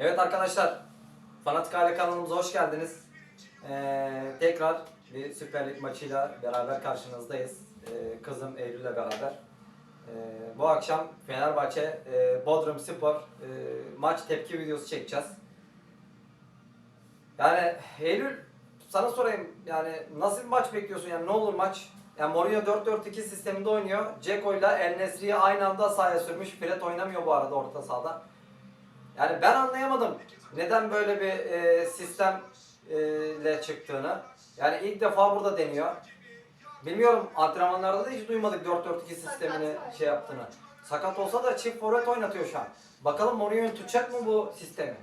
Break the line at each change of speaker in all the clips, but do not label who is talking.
Evet arkadaşlar, Fanatik Aile kanalımıza hoş geldiniz. Ee, tekrar bir Süper Lig maçıyla beraber karşınızdayız. Ee, kızım Eylül'le beraber. Ee, bu akşam Fenerbahçe e, Bodrum Spor e, maç tepki videosu çekeceğiz. Yani Eylül sana sorayım yani nasıl bir maç bekliyorsun yani ne olur maç? Yani Mourinho 4-4-2 sisteminde oynuyor. Ceko ile El Nesri'yi aynı anda sahaya sürmüş. Fred oynamıyor bu arada orta sahada. Yani ben anlayamadım neden böyle bir e, sistemle çıktığını. Yani ilk defa burada deniyor. Bilmiyorum antrenmanlarda da hiç duymadık 4-4-2 sistemini şey yaptığını. Sakat olsa da çift forvet oynatıyor şu an. Bakalım Mourinho tutacak mı bu sistemi?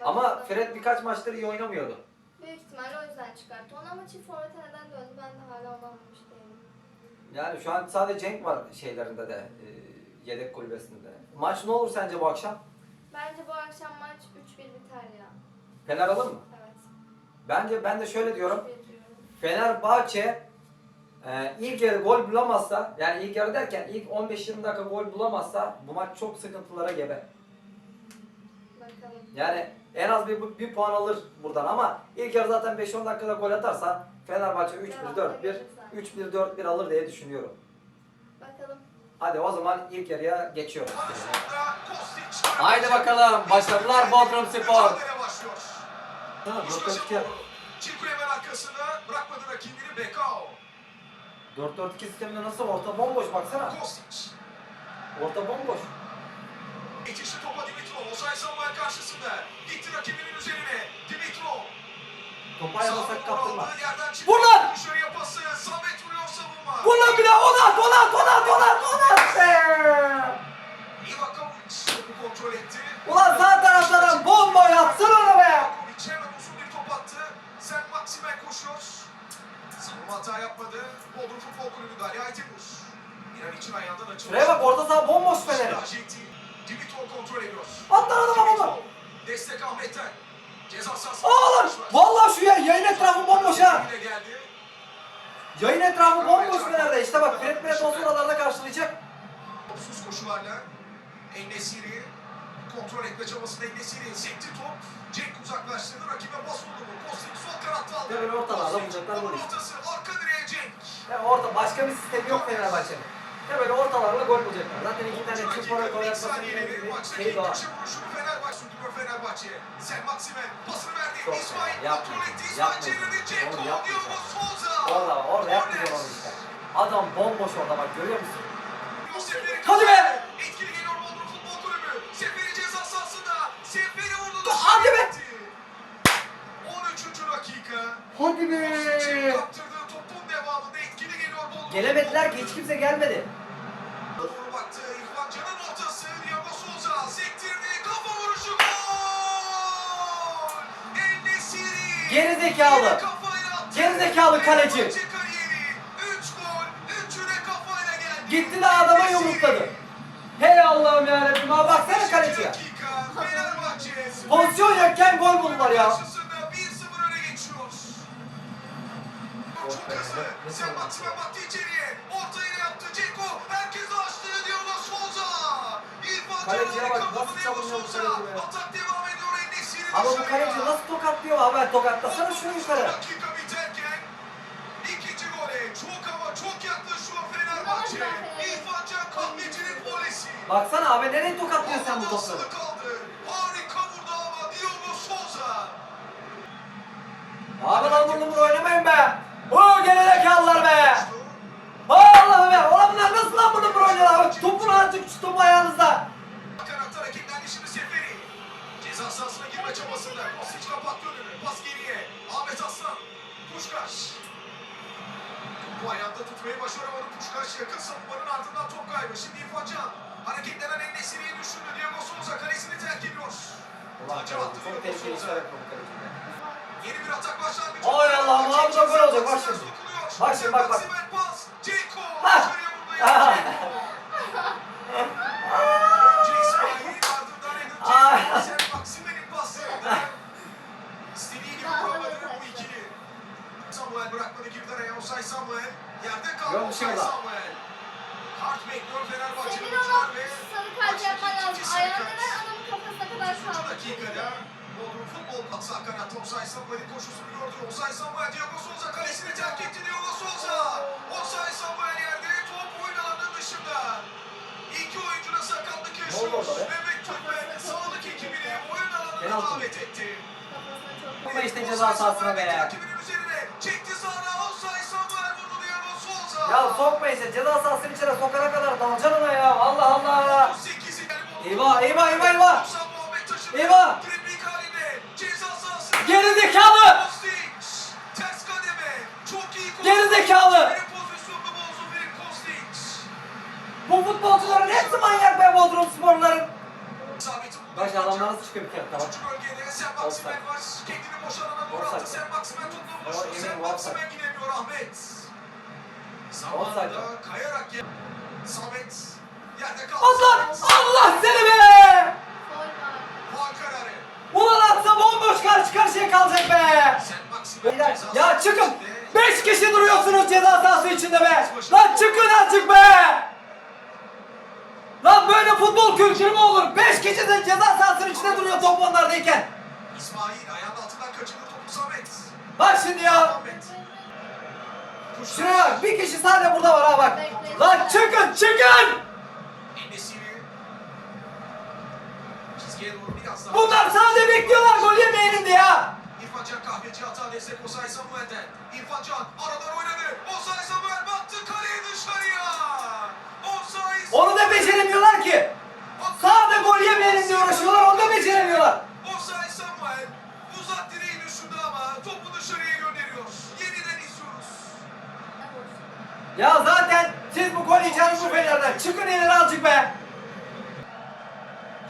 Ama Fred birkaç maçtır iyi oynamıyordu.
Büyük ihtimalle o yüzden çıkarttı onu ama çift forvete neden döndü ben de hala anlamamış değilim.
Yani şu an sadece Cenk var şeylerinde de e, yedek kulübesinde. Maç ne olur sence bu akşam?
Bence bu akşam maç 3-1 biter ya.
Fener alır mı?
Evet.
Bence ben de şöyle diyorum.
3-1 diyorum.
Fenerbahçe e, ilk yarı gol bulamazsa yani ilk yarı derken ilk 15-20 dakika gol bulamazsa bu maç çok sıkıntılara gebe.
Bakalım.
Yani en az bir, bir puan alır buradan ama ilk yarı zaten 5-10 dakikada gol atarsa Fenerbahçe 3-1 4-1 3-1 4-1 alır diye düşünüyorum.
Bakalım.
Hadi o zaman ilk yarıya geçiyoruz. Haydi bakalım. Başarılar Bodrum Spor.
Mücadele başlıyor.
Ha,
Kuşkaşı
4-4-2
bu. Çinko hemen arkasında bırakmadı rakibini Bekao.
4-4-2 sisteminde nasıl orta bomboş baksana.
Kostic.
Orta bomboş.
Geçişli topa Dimitrov. Osay Samuel karşısında. Gitti rakibinin üzerine. Dimitrov.
Topa ayarlasak kaptırma. Vur lan!
Dışarıya pası. Samet vuruyor savunma.
Vur lan bir daha ona at ona at ona at ona at ona at be!
Ivakovic topu kontrol etti.
Ulan sağ taraftan bomboy atsın onu be!
Hemen uzun bir top attı. Sen Maksimen koşuyor. Savunma hata yapmadı. Bodrum Futbol Kulübü Galya Aytemur. İnan için ayağından açıldı.
Şuraya bak orta saha bomboş Fener'in.
Dimitrov kontrol ediyor.
Atlar adama.
Dimitrov. Destek Ahmet'ten. Ceza sahası.
Oğlum vallahi şu ya yayın etrafı bomboş ha. Yayın etrafı bomboş Fener'de. İşte bak Fred Fred olsun oralarda karşılayacak.
Topsuz koşularla. Ennesiri. Kontrol etme çabasında Ennesiri. Sekti top. Cenk uzaklaştırdı. Rakibe bas oldu bu. Kostic sol kanatta aldı.
Böyle ortalarda bulacaklar gol
ortası. Arka direğe Cenk.
Ya orta başka bir sistemi yok Fenerbahçe'nin. Ya böyle ortalarla gol bulacaklar. Zaten iki tane çift gibi şey var.
Fenerbahçe sürdürüyor Fenerbahçe. Sen Maksimen pasını verdi. İsmail kontrol etti.
yapma.
İsmail çevirdi. Cenk
Oğlum, yapma.
Diogo Souza.
Orada orada yapmayacak onu işte. Adam bomboş orada bak görüyor musun? Hadi be!
Fenerbahçe kariyeri. 3 gol. 3'ü de kafayla geldi.
Gitti de adama yumrukladı. Hey Allah'ım yarabbim ha baksana kaleciye. Pozisyon yokken gol buldular ya.
Çok hızlı. Sen Maksimen baktı içeriye. Ortayla yaptı Ceko. Herkes açtı. Diogo Souza. İrfan
Kaleciye
Can'ın
bak, nasıl
Diogo
savunuyor bu
Souza.
kaleci be.
Atak devam ediyor. Enesiri
Ama bu kaleci nasıl tokatlıyor abi tokatlasana şunu yukarı.
Dakika biterken ikinci gole çok ama çok yaklaşıyor Fenerbahçe. İrfan Can kahvecinin volesi.
Baksana abi nereye tokatlıyor sen bu topları?
asılı kaldı. Harika vurdu ama Diogo Souza.
Abi lan bu numara oynamayın be. Oo gerizekalılar be. Allah'ım be. Bunlar nasıl lan bu numara oynuyorlar? Bak topun azıcık şu topu ayağınızda.
Kanatta rakiplendi şimdi Seferi. Ceza sahasına girme çabasında. Kostic kapattı önünü. Pas geriye. Ahmet Aslan. Puşkaş. Bu ayağında tutmayı başaramadı Puşkaş. Yakın savunmanın ardından top kaybı. Şimdi İrfan Can. Hareketlenen El Nesiri'yi düşündü. Diogo Souza kalesini terk ediyor.
Ulan
attı
çok tehlikeli işler yapıyor bu kaleci.
Yeni bir atak başlangıcı.
Ay Allah'ım, abi da gol olacak, bak şimdi. Bak şimdi, bak, bak. Ha.
Osay Samuel Diego Souza kalesini terk etti Diego Souza. Osay Samuel yerde top oyun alanının dışında. İki oyuncuna sakatlık
oldu
yaşıyor. Mehmet Türkmen sağlık ekibini oyun alanına
Penaltı.
davet etti.
Ama işte ceza sahasına be.
Çekti sağına Osay Samuel vurdu Diego Souza.
Ya sokma işte ceza sahasının içine sokana kadar dalacaksın ona ya. Allah Allah.
38'i gelip
Eyvah eyvah eyvah eyvah. Allah Allah seni be. Ulan atsa bomboş karşı karşıya kalacak be. Beyler ya çıkın. Beş kişi duruyorsunuz ceza sahası içinde be. Lan çıkın azıcık be. Lan böyle futbol kültürü mü olur? Beş kişi de ceza sahasının içinde duruyor top onlardayken.
İsmail ayağının altından kaçırdı topu Samet.
Bak şimdi ya. Şuraya bak bir kişi sadece burada var ha bak. Lan çıkın çıkın. Bunlar sadece bekliyorlar gol yemeyelim ya.
İrfan Can kahveci hata destek Osay Samuel'den. İrfan Can aradan oynadı. Osay Samuel baktı kaleye dışarıya. Osay
Onu da beceremiyorlar ki. Sadece gol yemeyelim diye uğraşıyorlar onu da beceremiyorlar.
Osay Samuel uzak direği düşündü ama topu dışarıya gönderiyor. Yeniden izliyoruz.
Ya zaten siz bu Fener'den. Çıkın ileri azıcık be.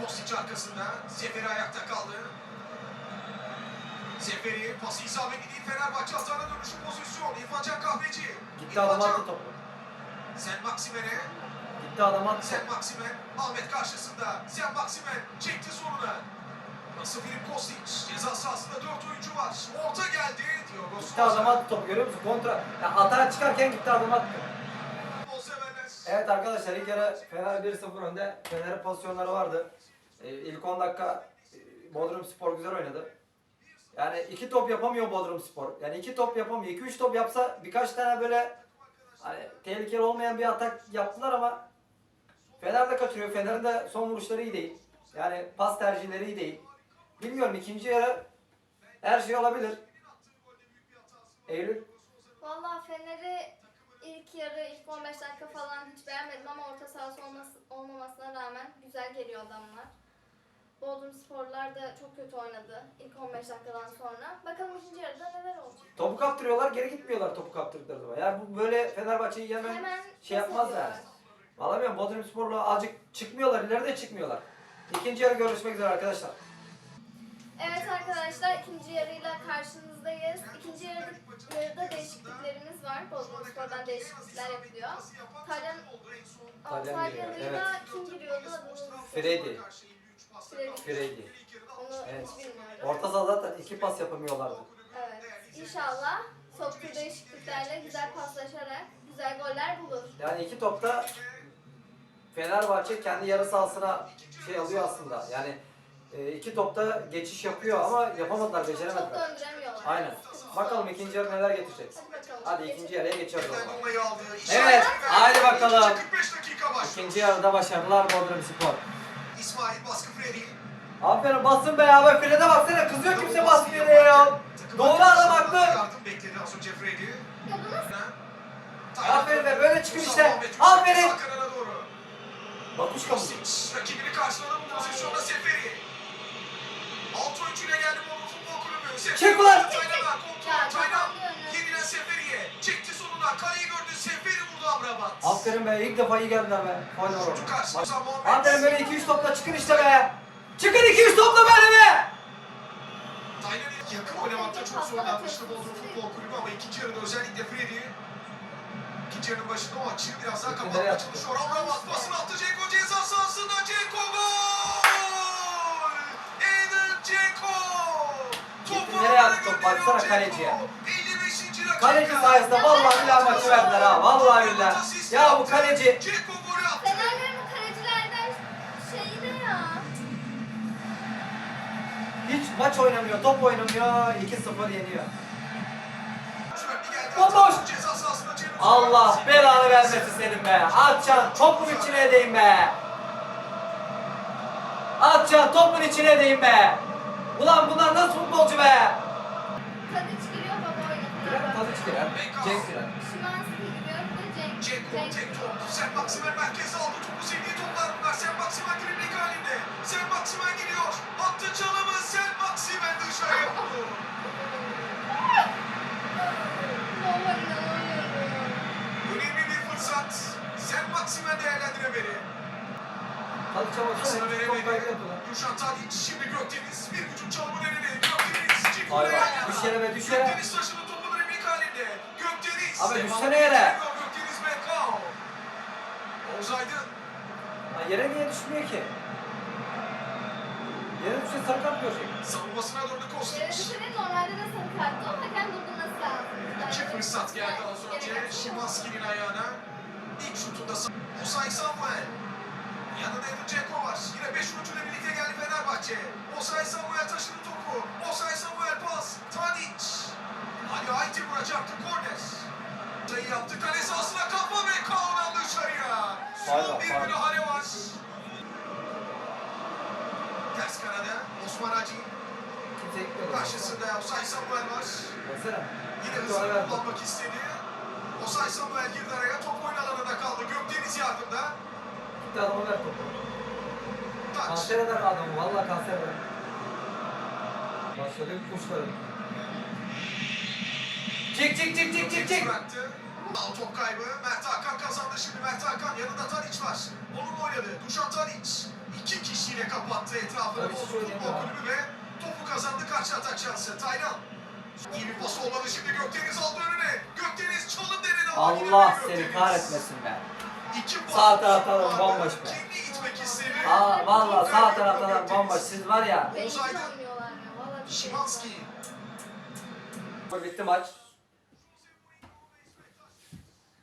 Kostic arkasında. Zeferi ayakta kaldı. Zeferi pası isabetli değil. Fenerbahçe hatana dönüşü pozisyon. İrfan Can kahveci.
Gitti adam attı topu.
Sen Maksimen'e.
Gitti adam attı.
Sen Maksimen. Ahmet karşısında. Sen Maksimen. Çekti sonuna. Nasıl Filip Kostic. Ceza sahasında dört oyuncu var. Orta geldi. Diogo
Gitti adam attı topu görüyor musun? Kontra. Ya atağa çıkarken gitti adam attı. Evet arkadaşlar ilk yarı Fener 1-0 önde. Fener'in pozisyonları vardı. Ee, ilk 10 dakika e, Bodrum Spor güzel oynadı. Yani iki top yapamıyor Bodrum Spor. Yani iki top yapamıyor. 2-3 top yapsa birkaç tane böyle hani tehlikeli olmayan bir atak yaptılar ama Fener de kaçırıyor. Fener'in de son vuruşları iyi değil. Yani pas tercihleri iyi değil. Bilmiyorum ikinci yarı her şey olabilir. Eylül
Valla Fener'i ilk yarı, ilk 15 dakika falan hiç beğenmedim ama orta sahası olması, olmamasına rağmen güzel geliyor adamlar. Bodrum Sporlar da çok kötü oynadı ilk 15 dakikadan sonra. Bakalım ikinci yarıda neler olacak.
topu kaptırıyorlar geri gitmiyorlar topu kaptırdıkları zaman. Yani bu böyle Fenerbahçe'yi yemen
Hemen
şey yapmaz
pes
yani. Vallahi bilmiyorum Bodrum Spor'la azıcık çıkmıyorlar, ileride çıkmıyorlar. İkinci yarı görüşmek üzere arkadaşlar.
Evet arkadaşlar ikinci yarıyla karşınızdayız. İkinci yarıda, yarıda değişikliklerimiz var. Spor'dan değişiklikler yapılıyor. Talyan
Talyan giriyor,
Antalya'da kim giriyordu adını.
Freddy.
Freddy.
Freddy.
Onu
Evet.
hiç bilmiyorum.
Orta saha zaten iki pas yapamıyorlardı.
Evet. İnşallah soktuğu değişikliklerle güzel paslaşarak güzel goller bulur.
Yani iki topta Fenerbahçe kendi yarı sahasına şey alıyor aslında. Yani e, iki topta geçiş yapıyor ama yapamadılar,
Çok
beceremediler.
döndüremiyorlar.
Aynen. Bakalım ikinci yarı neler getirecek.
Hadi
ikinci yarıya geçiyoruz o zaman.
Dolayı aldı.
Evet, haydi bakalım.
45 dakika başlıyor.
İkinci yarıda başarılar Bodrum Spor.
İsmail baskı Freddy.
Aferin basın be ya. Fred'e baksana kızıyor kimse basmıyor ya. Doğru adam haklı.
Yardım bekledi az önce Freddy.
Ya bu nasıl?
Aferin be, böyle çıkın işte. Aferin.
Kanada doğru.
Bakuşka mı?
Kostic rakibini karşıladı bu pozisyonda Seferi. Alt oyuncuyla geldi Bolu Futbol Kulübü. Seferi
Çek ulan.
Taylan'a kontrol.
Ya,
Taylan yeniden Seferi'ye. Çekti sonuna. Kaleyi gördü. Seferi vurdu Amrabat.
Aferin be ilk defa iyi geldiler be. Hadi oğlum. Aferin böyle 2-3 topla çıkın işte be. Çıkın 2-3 topla böyle be.
Taylan'ın yakın oynamakta çok zorlanmıştı Bodrum Futbol Kulübü ama ikinci yarıda özellikle Freddy ikinci yarının başında o açığı biraz daha kapatmaya çalışıyor. Amrabat pasını attı Ceko ceza sahasında Ceko gol!
Baksana kaleciye.
55. dakika.
Kaleci sayesinde vallahi billahi maçı verdiler ha. Vallahi billahi. Ya bu kaleci.
Fenerlerin kalecilerden şeyi ne ya?
hiç maç oynamıyor, top oynamıyor, 2-0 yeniyor. Bomboş. Allah belanı vermesin senin be. Atacaksın topun içine değin be. Atacaksın topun içine değin be. Ulan bunlar nasıl futbolcu be?
Tadiç
girer, Cenk girer.
Ceko tek top. Sen Maksimen merkeze aldı. Topu sevdiği toplar bunlar. Sen Maksimen dribling halinde. Sen Maksimen geliyor. Attı çalımı. Sen Maksimen dışarıya vurdu. Önemli bir fırsat. Sen Maksimen değerlendiremedi.
Tadiç'e baksana
Pasını
top
veremedi. Dušan Tadić şimdi Gökdeniz. Bir vücut çalımı denedi. Gökdeniz. Ceko
Hayır,
ayağına.
düş yere be, düş yere.
Gökdeniz taşıdı
Abi düşsene yere. Ha, yere niye düşmüyor ki? Yere düşse sarı kart görecek.
Savunmasına döndü
Yere
Kostić.
düşürün normalde de sarı kartı o hakem durdurması lazım.
İki fırsat geldi az önce Şimanski'nin ayağına. İlk şutunda sa- Osay Samuel. Yanında Edin Dzeko var. Yine 5 oyuncuyla birlikte geldi Fenerbahçe. Osay Samuel taşıdı topu. Osay Samuel pas. Tadic. Ali Ayti vuracaktı korner. Sayı yaptı kale sahasına kafa ve Kaan'dan dışarıya. Son bir müdahale var. Ters kanada Osman Hacı. Karşısında Osay Samuel var. Yine hızlı kullanmak istedi. Osay Samuel girdi araya. Top oyun alanında kaldı. Gökdeniz yardımda.
Gitti adama ver topu. Kanser eder adamı. Vallahi kanser eder. Başladık kuşları. Çık çık çık çık çık çık.
Al top kaybı. Mert Hakan kazandı şimdi. Mert Hakan yanında Tadic var. Onun oynadı. Dušan Tadic. İki kişiyle kapattı etrafını. Bozdu futbol kulübü ve topu kazandı. Karşı atak şansı. Taylan. İyi bir pas olmadı şimdi. Gökdeniz aldı önüne. Gökdeniz çalım denedi
Allah seni kahretmesin be.
İki
Sağ taraftan bomboş be.
Kendi itmek istedi.
Aa vallahi sağ taraftan bomboş. Siz var ya.
Valla bir şey
Şimanski.
Bitti maç.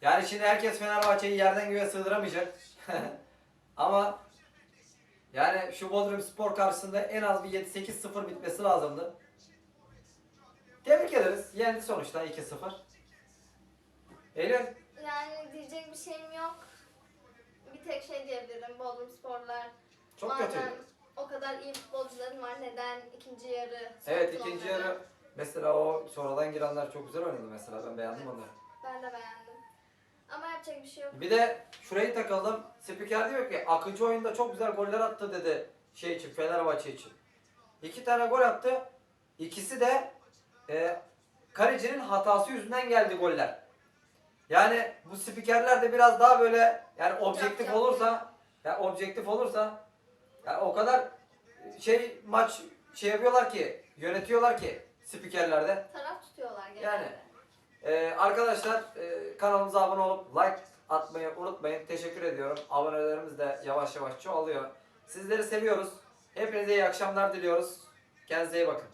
Yani şimdi herkes Fenerbahçe'yi yerden göğe sığdıramayacak. Ama yani şu Bodrum Spor karşısında en az bir 7-8-0 bitmesi lazımdı. Tebrik ederiz. Yendi sonuçta 2-0. Eylül.
Yani diyecek bir şeyim yok. Bir tek şey diyebilirim. Bodrum Sporlar.
Çok
madem
kötüydü.
o kadar iyi futbolcuların var neden ikinci yarı
Evet ikinci
onları?
yarı mesela o sonradan girenler çok güzel oynadı mesela. Ben beğendim onları.
Ben de beğendim. Ama yapacak bir şey yok.
Bir de şurayı takıldım. Spiker diyor ki akıcı oyunda çok güzel goller attı dedi şey için Fenerbahçe için. İki tane gol attı. İkisi de e, kalecinin hatası yüzünden geldi goller. Yani bu spikerler de biraz daha böyle yani objektif
Yap, yap.
olursa ya objektif olursa yani o kadar şey maç şey yapıyorlar ki yönetiyorlar ki spikerlerde.
Taraf tutuyorlar genelde.
Yani. Ee, arkadaşlar e, kanalımıza abone olup like atmayı unutmayın. Teşekkür ediyorum. Abonelerimiz de yavaş yavaş çoğalıyor. Sizleri seviyoruz. Hepinize iyi akşamlar diliyoruz. Kendinize iyi bakın.